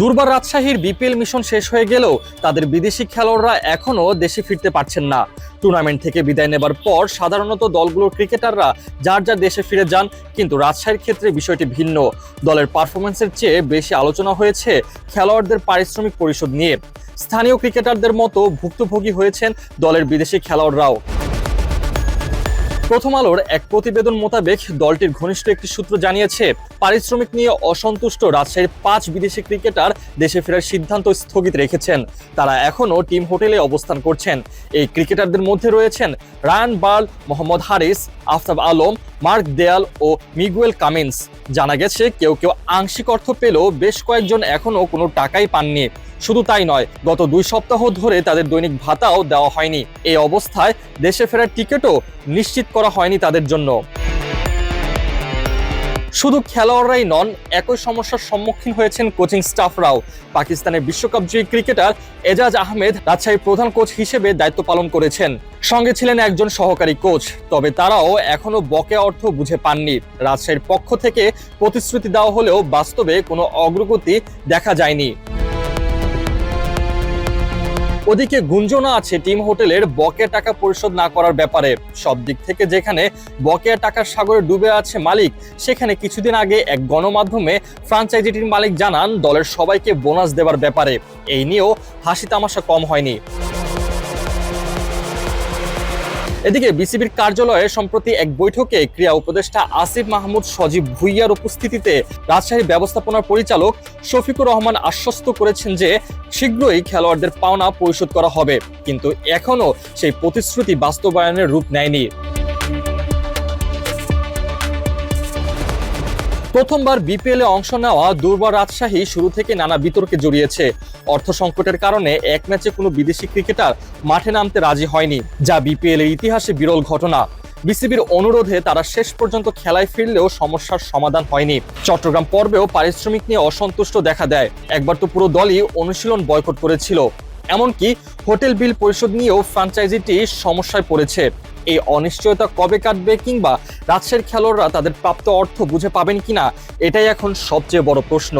দুর্বার রাজশাহীর BPL mission শেষ হয়ে গেলেও তাদের বিদেশি খেলোয়াড়রা এখনও দেশে ফিরতে পারছেন না। টুর্নামেন্ট থেকে বিদায় নেবার পর সাধারণত দলগুলোর ক্রিকেটাররা যার যার দেশে ফিরে যান, কিন্তু রাজশাহীর ক্ষেত্রে বিষয়টি ভিন্ন। দলের পারফরমেন্সের চেয়ে বেশি আলোচনা হয়েছে খেলোয়াড়দের পারিশ্রমিক পরিশোধ নিয়ে। স্থানীয় ক্রিকেটারদের মতো ভুক্তভোগী হয়েছেন দলের বিদেশি খেলোয়াড়রাও। প্রথম আলোর এক প্রতিবেদন মোতাবেক দলটির ঘনিষ্ঠ একটি সূত্র জানিয়েছে, পারিশ্রমিক নিয়ে অসন্তুষ্ট রাজশাহীর পাঁচ বিদেশি ক্রিকেটার দেশে ফেরার সিদ্ধান্ত স্থগিত রেখেছেন। তারা এখনও টিম হোটেলে অবস্থান করছেন। এই ক্রিকেটারদের মধ্যে রয়েছেন Ryan Burl, Mohammad Haris, Aftab Alam, Mark Deyal ও মিগুয়েল কামিন্স। জানা গেছে, কেউ কেউ আংশিক অর্থ পেলেও বেশ কয়েকজন এখনও কোনো টাকাই পাননি। শুধু তাই নয়, গত দুই সপ্তাহ ধরে তাদের দৈনিক ভাতাও দেওয়া হয়নি। এই অবস্থায় দেশে ফেরার টিকিটও নিশ্চিত করা হয়নি তাদের জন্য। শুধু খেলোয়াড়রাই নন, একই সমস্যার সম্মুখীন হয়েছেন কোচিং স্টাফরাও। পাকিস্তানের বিশ্বকাপ জয়ী ক্রিকেটার এজাজ আহমেদ রাজশাহীর প্রধান কোচ হিসেবে দায়িত্ব পালন করেছেন। সঙ্গে ছিলেন একজন সহকারী কোচ, তবে তারাও এখনও বকেয়া অর্থ বুঝে পাননি। রাজশাহীর পক্ষ থেকে প্রতিশ্রুতি দেওয়া হলেও বাস্তবে কোনো অগ্রগতি দেখা যায়নি। ওদিকে গুঞ্জনা আছে টিম হোটেলের, বকেয়া টাকা পরিশোধ না করার ব্যাপারে। সব দিক থেকে যেখানে বকেয়া টাকার সাগরে ডুবে আছে মালিক, সেখানে কিছুদিন আগে এক গণমাধ্যমে ফ্রাঞ্চাইজিটির মালিক জানান, দলের সবাইকে বোনাস দেবার ব্যাপারে। এই নিয়েও হাসি তামাশা কম হয়নি। এদিকে বিসিবির কার্যালয়ে সম্প্রতি এক বৈঠকে ক্রিয়া উপদেষ্টা আসিফ মাহমুদ সজীব ভুইয়ার উপস্থিতিতে রাজশাহী ব্যবস্থাপনার পরিচালক শফিকুর রহমান আশ্বস্ত করেছেন যে শীঘ্রই খেলোয়াড়দের পাওনা পরিশোধ করা হবে, কিন্তু এখনও সেই প্রতিশ্রুতি বাস্তবায়নের রূপ নেয়নি। প্রথমবার বিপিএল অংশ নেওয়া দুর্বার রাজশাহী শুরু থেকে নানা বিতর্কে জড়িয়েছে। অর্থ সংকটের কারণে এক ম্যাচে কোনো বিদেশি ক্রিকেটার মাঠে নামতে রাজি হয়নি, যা বিপিএল এর ইতিহাসে বিরল ঘটনা। বিসিবির অনুরোধে তারা শেষ পর্যন্ত খেলায় ফিরলেও সমস্যার সমাধান হয়নি। চট্টগ্রাম পর্বেও পারিশ্রমিক নিয়ে অসন্তুষ্ট দেখা দেয়। একবার তো পুরো দলই অনুশীলন বয়কট করেছিল। এমনকি হোটেল বিল পরিশোধ নিয়েও ফ্র্যাঞ্চাইজিটি সমস্যায় পড়েছে। এই অনিশ্চয়তা কবে কাটবে কিংবা রাজশাহীর খেলোয়াড়রা তাদের প্রাপ্ত অর্থ বুঝে পাবেন কিনা, এটাই এখন সবচেয়ে বড় প্রশ্ন।